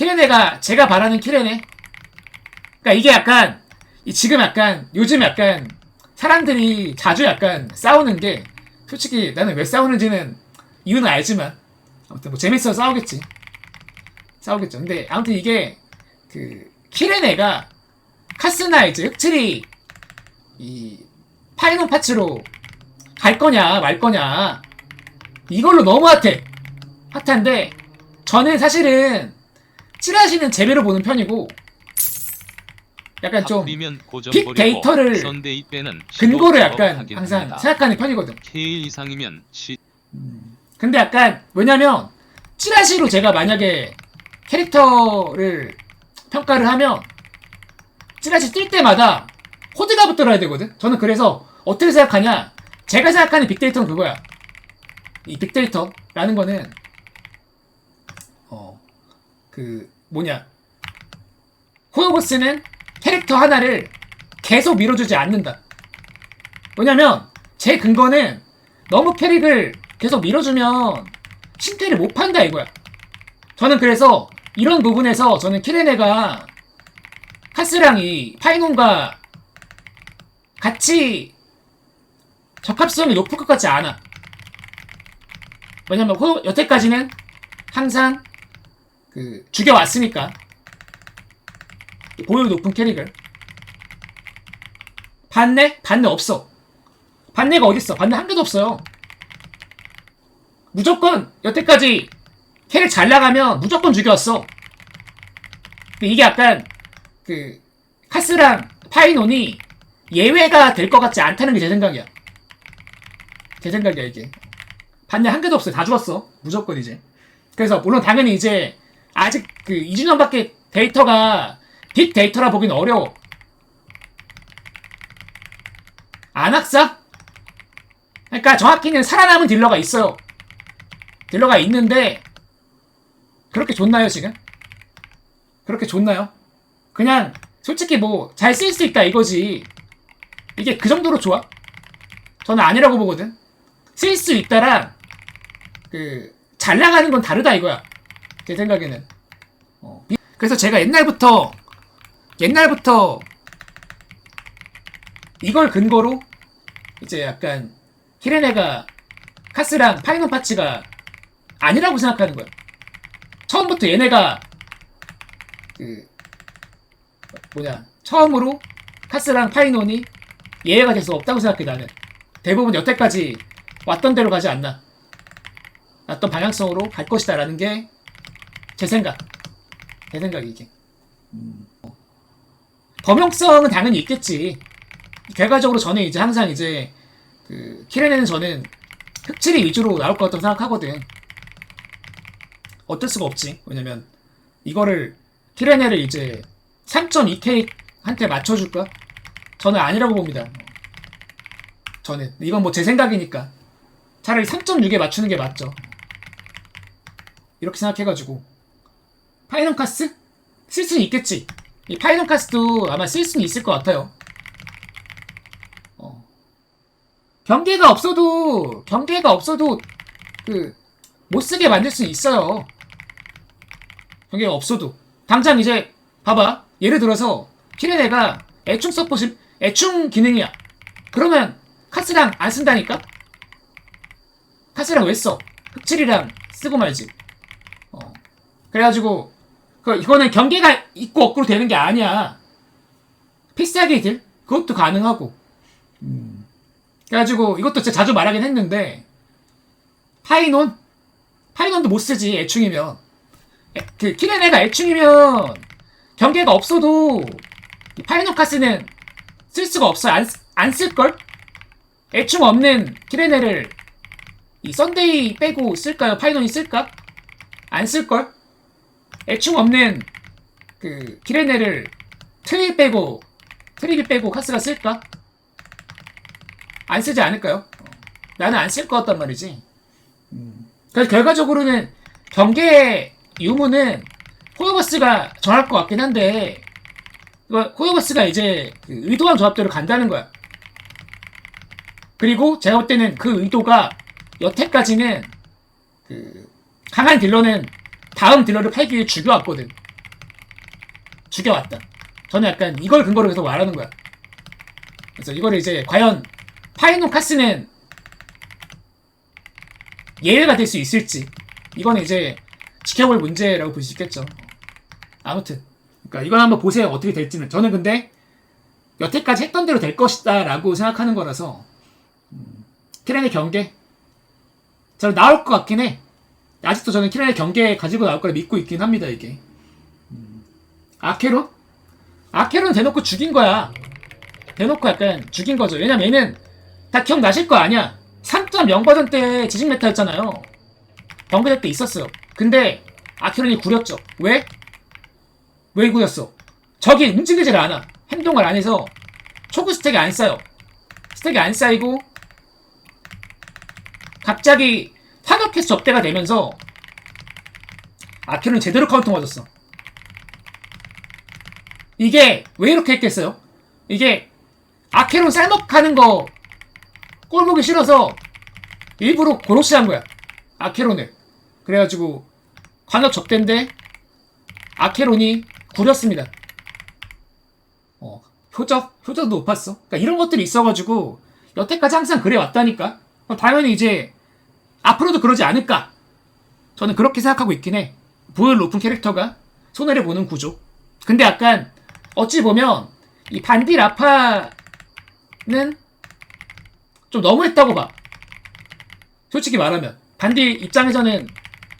키레네가 제가 바라는 키레네. 그러니까 이게 약간 이 지금 약간 요즘 약간 사람들이 자주 약간 싸우는 게 솔직히 나는 왜 싸우는지는 이유는 알지만 아무튼 뭐 재밌어서 싸우겠지. 싸우겠죠. 근데 아무튼 이게 그 키레네가 카스나 이제 흑칠이 이 파이널 파츠로 갈 거냐 말 거냐 이걸로 너무 핫해 핫한데 저는 사실은 찌라시는 재배로 보는 편이고 약간 좀 빅 데이터를 근거를 15% 약간 항상. 생각하는 편이거든 K 이상이면 시 근데 약간 왜냐면 찌라시로 제가 만약에 캐릭터를 평가를 하면 찌라시 뛸 때마다 호드가 붙들어야 되거든. 저는 그래서 어떻게 생각하냐? 제가 생각하는 빅데이터는 그거야. 이 빅데이터라는 거는 어 그 뭐냐 호요버스는 캐릭터 하나를 계속 밀어주지 않는다. 왜냐면 제 근거는 너무 캐릭을 계속 밀어주면 신태를 못 판다 이거야. 저는 그래서 이런 부분에서 저는 키레네가 카스랑 이 파이논과 같이 적합성이 높을 것 같지 않아. 왜냐면 호- 여태까지는 항상 그 죽여왔으니까 보유 높은 캐릭을 반내? 반내 없어. 반내가 어딨어? 반내 한 개도 없어요. 무조건 여태까지 캐릭 잘 나가면 무조건. 근데 이게 약간 그 카스랑 파이논이 예외가 될 것 같지 않다는 게 제 생각이야. 제 생각이야 이게. 반대 한 개도 없어요. 다 죽었어. 무조건 이제. 그래서 물론 당연히 이제 아직 그 2주년밖에 데이터가 빅 데이터라 보기는 어려워. 안학사? 그러니까 정확히는 살아남은 딜러가 있어요. 딜러가 있는데 그렇게 좋나요 지금? 그렇게 좋나요? 그냥 솔직히 뭐 잘 쓸 수 있다 이거지 이게 그 정도로 좋아? 저는 아니라고 보거든 쓸 수 있다랑 그 잘 나가는 건 다르다 이거야 제 생각에는 어. 그래서 제가 옛날부터 옛날부터 이걸 근거로 이제 약간 히레네가 카스랑 파이논 파츠가 아니라고 생각하는 거야. 처음부터 얘네가 그 뭐냐 처음으로 카스랑 파이논이 예외가 될 수 없다고 생각해 나는 대부분 여태까지 왔던 대로 가지 않나 왔던 방향성으로 갈 것이다라는 게 제 생각 제 생각이 이게 음. 범용성은 당연히 있겠지 결과적으로 저는 이제 항상 이제 그 키레네는 저는 흑칠이 위주로 나올 것 같다고 생각하거든 어쩔 수가 없지. 왜냐면 이거를 키레네를 이제 3.2K한테 맞춰줄까? 저는 아니라고 봅니다. 저는 이건 뭐 제 생각이니까 차라리 3.6에 맞추는 게 맞죠. 이렇게 생각해가지고 파이널 카스 쓸 수는 있겠지. 이 파이널 카스도 아마 쓸 수는 있을 것 같아요. 어. 경계가 없어도 경계가 없어도 그 못 쓰게 만들 수 있어요. 경계가 없어도 당장 이제 봐봐 예를 들어서 키레네가 애충 서포트 애충 기능이야. 그러면 카스랑 안 쓴다니까? 카스랑 왜 써? 흑칠이랑 쓰고 말지. 어. 그래가지고 그 이거는 경계가 있고 없고 되는 게 아니야. 필살기 딜? 그것도 가능하고. 음. 그래가지고 이것도 진짜 자주 말하긴 했는데 파이논? 파이논도 못 쓰지 애충이면. 애- 그 키레네가 애충이면 경계가 없어도 이 파이논 카스는 쓸 수가 없어. 안 안 쓸걸? 애충 없는 키레네를 이 썬데이 빼고 쓸까요? 파이논이 쓸까? 안 쓸걸 애충 없는 그 키레네를 트리 빼고 트리비 빼고 카스가 쓸까 안 쓰지 않을까요 어. 나는 안 쓸 것 같단 말이지 그래서 결과적으로는 경계 유무는 호요버스가 정할 것 같긴 한데 호요버스가 이제 그 의도한 조합대로 간다는 거야. 그리고 제가 볼 때는 그 의도가 여태까지는 그 강한 딜러는 다음 딜러를 팔기 위해 죽여왔거든. 죽여왔다. 저는 약간 이걸 근거로 계속 말하는 거야. 그래서 이거를 이제 과연 파이노 카스는 예외가 될 수 있을지 이거는 이제 지켜볼 문제라고 볼 수 있겠죠. 아무튼 그러니까 이건 한번 보세요 어떻게 될지는 저는 근데 여태까지 했던 대로 될 것이다라고 생각하는 거라서 음, 키렌의 경계 저는 나올 것 같긴 해. 아직도 저는 키렌의 경계 가지고 나올 거라 믿고 있긴 합니다 이게. 음, 아케론? 아케론 대놓고 죽인 거야. 대놓고 약간 죽인 거죠. 왜냐면 얘는 다 기억나실 거 아니야. 3.0 버전 때 지식 메타였잖아요. 경기대 때 있었어요. 근데 아케론이 구렸죠. 왜? 왜 구렸어? 적이 움직이질 않아. 행동을 안 해서 초구 스택이 안 쌓여. 스택이 안 쌓이고 갑자기 타격해서 접대가 되면서 아케론이 제대로 카운터 맞았어. 이게 왜 이렇게 했겠어요? 이게 아케론 쌀먹하는 거 꼴보기 싫어서 일부러 고로시 한 거야. 아케론을. 그래가지고 관역 접대인데 아케론이 구렸습니다. 어, 효적, 효적도 높았어. 그러니까 이런 것들이 있어가지고 여태까지 항상 그래 왔다니까. 당연히 이제 앞으로도 그러지 않을까. 저는 그렇게 생각하고 있긴 해. 보혈 높은 캐릭터가 손해를 보는 구조. 근데 약간 어찌 보면 이 반디 라파는 좀 너무했다고 봐. 솔직히 말하면 반디 입장에서는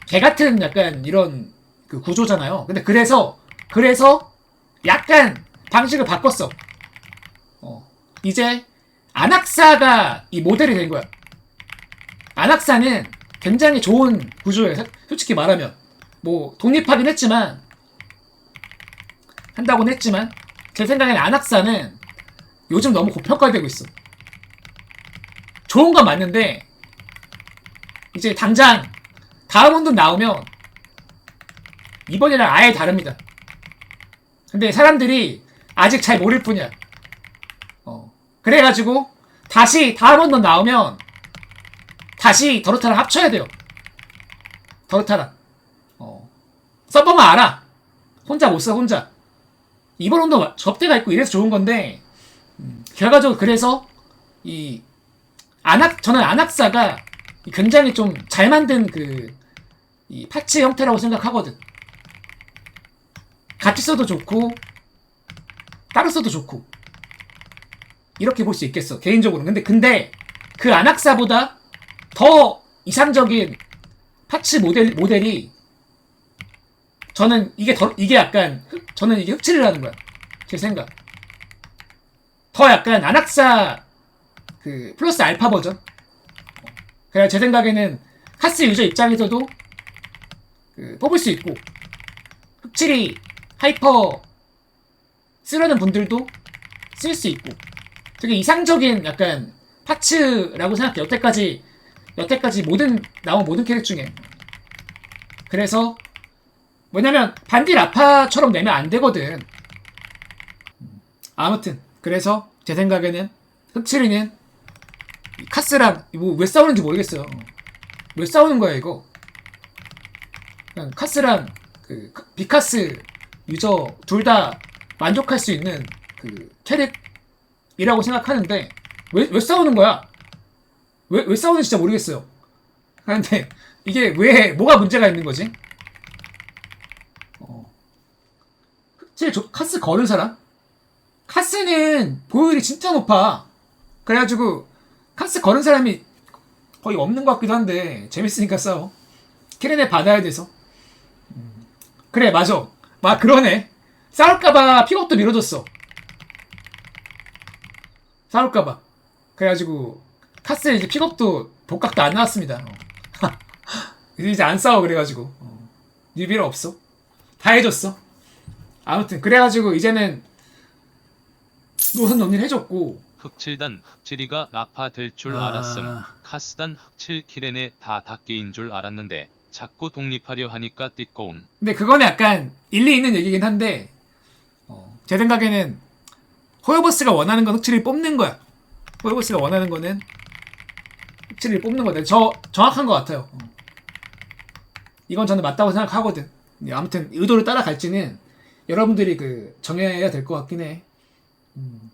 개 같은 약간 이런 그 구조잖아요. 근데 그래서 그래서 약간 방식을 바꿨어. 어, 이제 안악사가 이 모델이 된 거야. 안악사는 굉장히 좋은 구조예요. 사- 솔직히 말하면 뭐 독립하긴 했지만 한다고는 했지만 제 생각에는 안악사는 요즘 너무 고평가되고 있어. 좋은 건 맞는데 이제 당장 다음 운동 나오면 이번이랑 아예 다릅니다. 근데 사람들이 아직 잘 모를 뿐이야. 어. 그래가지고 다시 다음 운동 나오면 다시 더루타랑 합쳐야 돼요. 더루타랑. 어. 서버만 알아. 혼자 못 써, 혼자. 이번 운동 접대가 있고 이래서 좋은 건데, 음, 결과적으로 그래서, 이, 안악, 저는 안악사가 굉장히 좀 잘 만든 그, 이 파츠 형태라고 생각하거든. 같이 써도 좋고, 따로 써도 좋고. 이렇게 볼 수 있겠어, 개인적으로. 근데, 근데, 그 안악사보다 더 이상적인 파츠 모델, 모델이 저는 이게 더, 이게 약간, 흑- 저는 이게 흑칠이라는 거야. 제 생각. 더 약간 안악사 그 플러스 알파 버전. 그냥 제 생각에는 카스 유저 입장에서도 그 뽑을 수 있고 흑칠이 하이퍼 쓰려는 분들도 쓸 수 있고 되게 이상적인 약간 파츠라고 생각해. 여태까지 여태까지 모든 나온 모든 캐릭 중에 그래서 뭐냐면 반디 라파처럼 내면 안 되거든. 아무튼 그래서 제 생각에는 흑칠이는 이 카스랑 뭐 왜 싸우는지 모르겠어요. 왜 싸우는 거야 이거? 그냥 카스랑 그 카- 비카스 유저 둘 다 만족할 수 있는 그 캐릭이라고 생각하는데 왜 왜 싸우는 거야? 왜 왜 싸우는지 진짜 모르겠어요. 근데 이게 왜 뭐가 문제가 있는 거지? 어. 흑칠 저 카스 거는 사람? 카스는 보율이 진짜 높아. 그래가지고 카스 거는 사람이 거의 없는 것 같기도 한데 재밌으니까 싸워. 키렌에 받아야 돼서. 음. 그래 맞아. 막 그러네. 싸울까봐 픽업도 미뤄졌어. 싸울까봐. 그래가지고 카스 이제 픽업도 복각도 안 나왔습니다. 어. 이제 안 싸워 그래가지고 어. 뉴비를 없어. 다 해줬어. 아무튼 그래가지고 이제는 노선 정리를 해줬고 흑칠단 흑칠이가 라파 될 줄 아. 알았음. 카스단 흑칠 키렌에 다 닭게인 줄 알았는데 자꾸 독립하려 하니까 띠꺼운. 근데 그거는 약간 일리 있는 얘기긴 한데 어, 제 생각에는 호요버스가 원하는 건 흑칠을 뽑는 거야. 호요버스가 원하는 거는 흑칠을 뽑는 거다. 저 정확한 것 같아요. 어. 이건 저는 맞다고 생각하거든. 근데 아무튼 의도를 따라갈지는 여러분들이 그 정해야 될 것 같긴 해. 음.